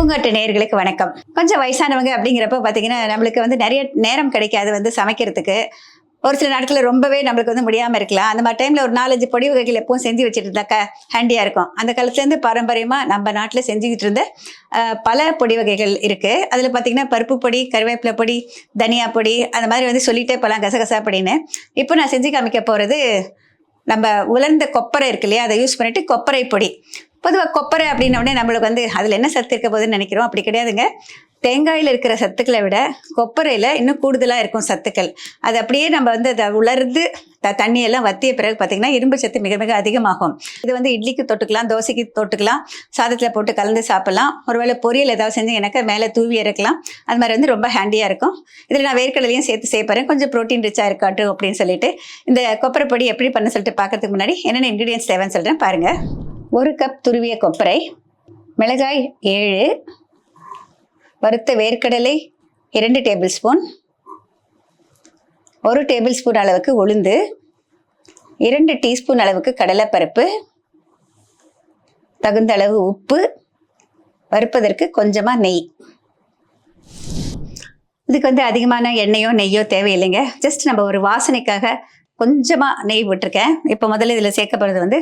பூங்காட்டு நேர்களுக்கு வணக்கம். கொஞ்சம் வயசானவங்க அப்படிங்கிறப்ப பார்த்தீங்கன்னா நம்மளுக்கு வந்து நிறைய நேரம் கிடைக்காது வந்து சமைக்கிறதுக்கு. ஒரு சில நாட்களில் ரொம்பவே நம்மளுக்கு வந்து முடியாமல் இருக்கலாம். அந்த மாதிரி டைமில் ஒரு நாலஞ்சு பொடி வகைகள் எப்பவும் செஞ்சு வச்சுட்டு இருந்தாக்கா ஹேண்டியாக இருக்கும். அந்த காலத்துலேருந்து பாரம்பரியமாக நம்ம நாட்டில் செஞ்சுக்கிட்டு இருந்த பல பொடி வகைகள் இருக்குது அதில் பார்த்தீங்கன்னா பருப்பு பொடி கருவேப்பிலை பொடி தனியா பொடி அந்த மாதிரி வந்து சொல்லிகிட்டே போகலாம் கசகசா பொடின்னு இப்போ நான் செஞ்சு காமிக்க போகிறது நம்ம உலர்ந்த கொப்பரை இருக்கு இல்லையா? அதை யூஸ் பண்ணிட்டு கொப்பரை பொடி. பொதுவாக கொப்பரை அப்படின்ன உடனே நம்மளுக்கு வந்து அதில் என்ன சத்து இருக்க போகுதுன்னு நினைக்கிறோம். அப்படி கிடையாதுங்க. தேங்காயில் இருக்கிற சத்துக்களை விட கொப்பரையில் இன்னும் கூடுதலாக இருக்கும் சத்துக்கள். அது அப்படியே நம்ம வந்து அதை உலர்ந்து த தண்ணியெல்லாம் வத்திய பிறகு பார்த்திங்கன்னா இரும்பு சத்து மிக மிக அதிகமாகும். இது வந்து இட்லிக்கு தொட்டுக்கலாம் தோசைக்கு தொட்டுக்கலாம் சாதத்தில் போட்டு கலந்து சாப்பிட்லாம். ஒருவேளை பொரியல் ஏதாவது செஞ்சு எனக்கு மேலே தூவி இறக்கலாம். அது மாதிரி வந்து ரொம்ப ஹேண்டியாக இருக்கும். இதில் நான் வேர்க்கடலையும் சேர்த்து சேர்ப்பறேன். கொஞ்சம் ப்ரோட்டீன் ரிச்சாக இருக்காட்டும் அப்படின்னு சொல்லிட்டு இந்த கொப்பரை பொடி எப்படி பண்ண சொல்லிட்டு பார்க்கறதுக்கு முன்னாடி என்னென்ன இன்க்ரீடியன்ஸ் தேவைன்னு சொல்கிறேன் பாருங்கள் ஒரு கப் துருவிய கொப்பரை மிளகாய் ஏழு வறுத்த வேர்க்கடலை இரண்டு டேபிள் ஸ்பூன் ஒரு டேபிள் ஸ்பூன் அளவுக்கு உளுந்து இரண்டு டீஸ்பூன் அளவுக்கு கடலைப்பருப்பு தகுந்த அளவு உப்பு வறுப்பதற்கு கொஞ்சமாக நெய். இதுக்கு வந்து அதிகமான எண்ணெயோ நெய்யோ தேவையில்லைங்க. ஜஸ்ட் நம்ம ஒரு வாசனைக்காக கொஞ்சமாக நெய் விட்டுருக்கேன் இப்போ முதல்ல இதில் சேர்க்கப்படுறது வந்து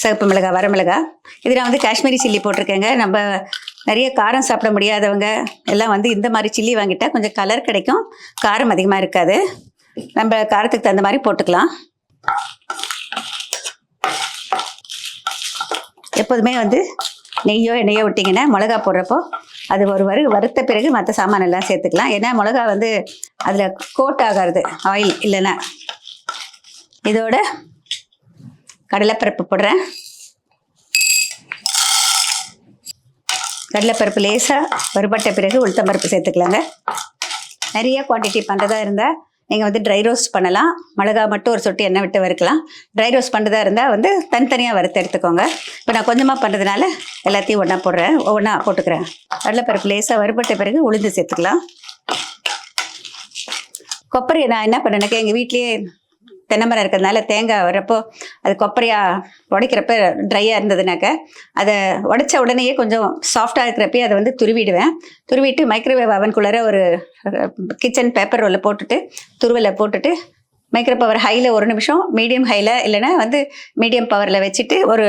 சிவப்பு மிளகாய் வரமிளகாய் இது நான் வந்து காஷ்மீரி சில்லி போட்டிருக்கேங்க. நம்ம நிறைய காரம் சாப்பிட முடியாதவங்க எல்லாம் வந்து இந்த மாதிரி சில்லி வாங்கிட்டா கொஞ்சம் கலர் கிடைக்கும். காரம் அதிகமாக இருக்காது. நம்ம காரத்துக்கு தகுந்த மாதிரி போட்டுக்கலாம். எப்போதுமே வந்து நெய்யோ எண்ணெயோ விட்டிங்கன்னா மிளகா போடுறப்போ அது ஒரு வறு வறுத்த பிறகு மற்ற சாமான் எல்லாம் சேர்த்துக்கலாம். ஏன்னா மிளகா வந்து அதில் கோட் ஆகாது ஆயில் இல்லைன்னா. இதோட கடலைப்பருப்பு போடுறேன். கடலைப்பருப்பு லேசாக வறுபட்ட பிறகு உளுத்தம்பருப்பு சேர்த்துக்கலாங்க. நிறைய குவான்டிட்டி பண்ணுறதா இருந்தால் நீங்கள் வந்து ட்ரை ரோஸ்ட் பண்ணலாம். மிளகா மட்டும் ஒரு சொட்டு எண்ணெய் விட்டு வறுக்கலாம். ட்ரை ரோஸ்ட் பண்ணுறதா இருந்தால் வந்து தனித்தனியாக வறுத்து எடுத்துக்கோங்க. இப்போ நான் கொஞ்சமாக பண்ணுறதுனால எல்லாத்தையும் ஒன்றா போடுறேன். ஒவ்வொன்றா போட்டுக்கிறேன். கடலைப்பருப்பு லேசாக வறுபட்ட பிறகு உளுந்து சேர்த்துக்கலாம். கொப்பரையை நான் என்ன பண்ணேனாக்கா எங்கள் வீட்லேயே தென்னை மரம் இருக்கிறதுனால தேங்காய் வரப்போ அது கொப்பரையாக உடைக்கிறப்ப ட்ரையாக இருந்ததுனாக்க அதை உடைச்ச உடனேயே கொஞ்சம் சாஃப்டாக இருக்கிறப்பயே அதை வந்து துருவிடுவேன். துருவிட்டு மைக்ரோவேவ் அவனுக்குள்ளார ஒரு கிச்சன் பேப்பர் ரோலில் போட்டுட்டு துருவில் போட்டுட்டு மைக்ரோ பவர் ஹையில் ஒரு நிமிஷம் மீடியம் ஹையில் இல்லைன்னா வந்து மீடியம் பவரில் வச்சுட்டு ஒரு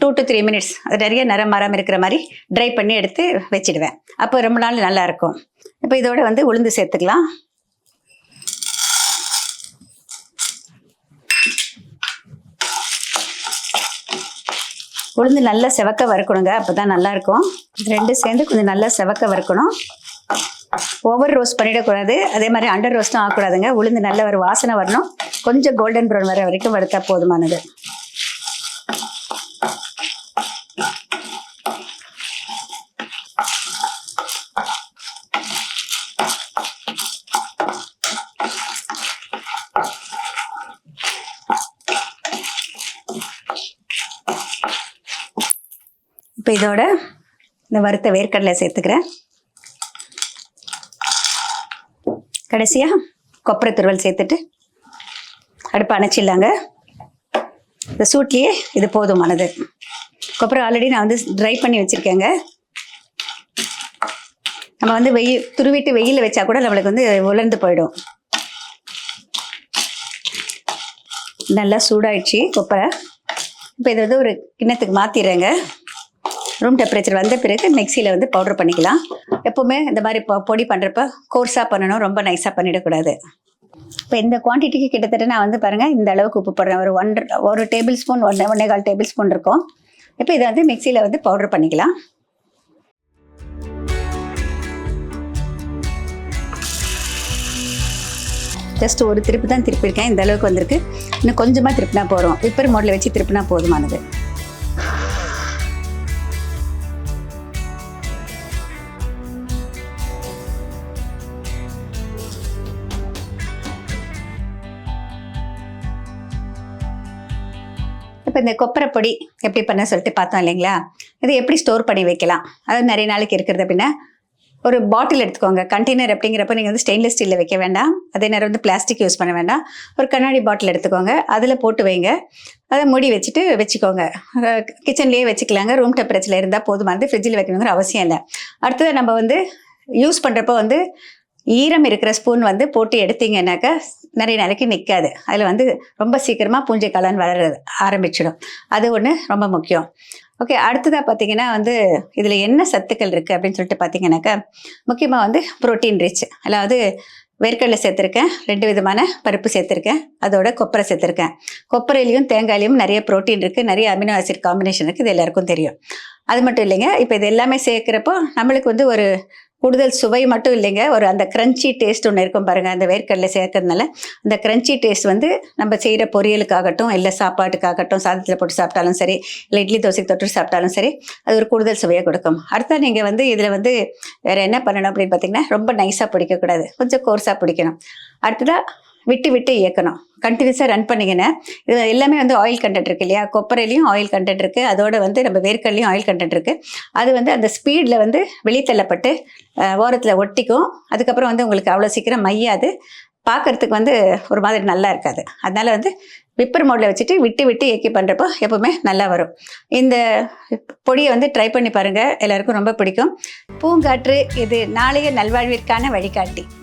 டூ டு த்ரீ மினிட்ஸ் அது நிறைய நிறம் மரம் இருக்கிற மாதிரி ட்ரை பண்ணி எடுத்து வச்சிடுவேன். அப்போ ரொம்ப நாள் நல்லாயிருக்கும் இப்போ இதோட வந்து உளுந்து சேர்த்துக்கலாம். உளுந்து நல்லா செவக்க வறுக்கணுங்க அப்போ தான் நல்லாயிருக்கும். ரெண்டும் சேர்ந்து கொஞ்சம் நல்லா செவக்க வறுக்கணும். ஓவர் ரோஸ்ட் பண்ணிடக்கூடாது அதே மாதிரி அண்டர் ரோஸ்ட்டும் ஆகக்கூடாதுங்க. உளுந்து நல்ல ஒரு வாசனை வரணும். கொஞ்சம் கோல்டன் ப்ரௌன் வர வரைக்கும் வறுத்தா போதுமானது. இப்போ இதோட இந்த வறுத்த வேர்க்கடலை சேர்த்துக்கிறேன். கடைசியாக கொப்பரை துருவல் சேர்த்துட்டு அடுப்பு அணைச்சிடலாங்க. இந்த சூட்லேயே இது போதுமானது. கொப்பரை ஆல்ரெடி நான் வந்து ட்ரை பண்ணி வச்சுருக்கேங்க. நம்ம வந்து வெயில் துருவிட்டு வெயிலில் வச்சா கூட நம்மளுக்கு வந்து உலர்ந்து போயிடும். நல்லா சூடாயிடுச்சு கொப்பரை. இப்போ இதை வந்து ஒரு கிண்ணத்துக்கு மாற்றிடுறேங்க ரூம் டெம்பரேச்சர் வந்த பிறகு மிக்சியில் வந்து பவுடர் பண்ணிக்கலாம். எப்போவுமே இந்த மாதிரி பொடி பண்ணுறப்ப கோர்ஸாக பண்ணணும் ரொம்ப நைஸாக பண்ணிடக்கூடாது. இப்போ இந்த குவான்டிட்டிக்கு கிட்டத்தட்ட நான் வந்து பாருங்கள் இந்த அளவுக்கு உப்பு போடுறேன். ஒரு ஒன் ஒரு டேபிள் ஸ்பூன் ஒன்றே ஒன்றே கால் டேபிள் ஸ்பூன் இருக்கும். இப்போ இதை வந்து மிக்சியில் வந்து பவுடர் பண்ணிக்கலாம். ஜஸ்ட் ஒரு திருப்பு தான் திருப்பியிருக்கேன். இந்த அளவுக்கு வந்திருக்கு. இன்னும் கொஞ்சமாக திருப்பினா போகிறோம் விப்பர் மோடில் வச்சு திருப்பினா போதுமானது. இப்போ இந்த கொப்பரை பொடி எப்படி பண்ண சொல்லிட்டு பார்த்தோம் இல்லைங்களா? இது எப்படி ஸ்டோர் பண்ணி வைக்கலாம்? அதாவது நிறைய நாளைக்கு இருக்கிறது அப்படின்னா ஒரு பாட்டில் எடுத்துக்கோங்க. கண்டெய்னர் அப்படிங்கிறப்ப நீங்கள் வந்து ஸ்டெயின்லெஸ் ஸ்டீலில் வைக்க வேண்டாம். அதே நேரம் வந்து பிளாஸ்டிக் யூஸ் பண்ண வேண்டாம். ஒரு கண்ணாடி பாட்டில் எடுத்துக்கோங்க. அதில் போட்டு வைங்க. அதை மூடி வச்சுட்டு வச்சுக்கோங்க. கிச்சன்லேயே வச்சுக்கலாங்க. ரூம் டெம்பரேச்சரில் இருந்தால் போதுமானது. ஃப்ரிட்ஜில் வைக்கணுங்கிற அவசியம் இல்லை. அடுத்தது நம்ம வந்து யூஸ் பண்ணுறப்போ வந்து ஈரம் இருக்கிற ஸ்பூன் வந்து போட்டு எடுத்தீங்கன்னாக்கா நிறைய நாளைக்கு நிற்காது அதில் வந்து ரொம்ப சீக்கிரமாக பூஞ்சை காளான் வளர ஆரம்பிச்சிடும். அது ஒன்று ரொம்ப முக்கியம். ஓகே அடுத்ததாக பார்த்தீங்கன்னா வந்து இதில் என்ன சத்துக்கள் இருக்குது அப்படின்னு சொல்லிட்டு பார்த்தீங்கன்னாக்கா முக்கியமாக வந்து புரோட்டீன் ரிச் அதாவது வேர்க்கடலை சேர்த்துருக்கேன் ரெண்டு விதமான பருப்பு சேர்த்துருக்கேன் அதோட கொப்பரை சேர்த்துருக்கேன். கொப்பரையிலையும் தேங்காயிலையும் நிறைய ப்ரோட்டீன் இருக்குது நிறைய அமினோ ஆசிட் காம்பினேஷன் இருக்குது இது எல்லாருக்கும் தெரியும். அது மட்டும் இல்லைங்க இப்போ இது எல்லாமே சேர்க்குறப்போ நம்மளுக்கு வந்து ஒரு கூடுதல் சுவை மட்டும் இல்லைங்க. ஒரு அந்த கிரன்ச்சி டேஸ்ட் ஒன்று இருக்கும் பாருங்கள் அந்த வேர்க்கடலை சேர்க்கறதுனால அந்த கிரன்ச்சி டேஸ்ட் வந்து நம்ம செய்கிற பொரியலுக்காகட்டும் இல்லை சாப்பாட்டுக்காகட்டும் சாதத்தில் போட்டு சாப்பிட்டாலும் சரி இல்லை இட்லி தோசைக்கு தொட்டு சாப்பிட்டாலும் சரி அது ஒரு கூடுதல் சுவையை கொடுக்கும். அடுத்தா நீங்கள் வந்து இதில் வந்து வேறு என்ன பண்ணணும் அப்படின்னு பார்த்தீங்கன்னா ரொம்ப நைஸாக பிடிக்கக்கூடாது. கொஞ்சம் கோர்ஸாக பிடிக்கணும். அடுத்ததாக விட்டு விட்டு இயக்கணும். கண்டினியூஸாக ரன் பண்ணிங்கன்னா இது எல்லாமே வந்து ஆயில் கண்டென்ட் இருக்குது இல்லையா? கொப்பரையிலையும் ஆயில் கண்டென்ட் இருக்குது அதோட வந்து நம்ம வேர்க்கல்லையும் ஆயில் கண்டென்ட் இருக்குது அது வந்து அந்த ஸ்பீடில் வந்து வெளித்தள்ளப்பட்டு ஓரத்தில் ஒட்டிக்கும். அதுக்கப்புறம் வந்து உங்களுக்கு அவ்வளோ சீக்கிரம் மையாது. பார்க்கறதுக்கு வந்து ஒரு மாதிரி நல்லா இருக்காது. அதனால் வந்து விப்பர் மோடில் வச்சுட்டு விட்டு விட்டு இயக்கி பண்ணுறப்போ எப்போவுமே நல்லா வரும். இந்த பொடியை வந்து ட்ரை பண்ணி பாருங்கள் எல்லாருக்கும் ரொம்ப பிடிக்கும். பூங்காற்று இது நாளைய நல்வாழ்விற்கான வழிகாட்டி.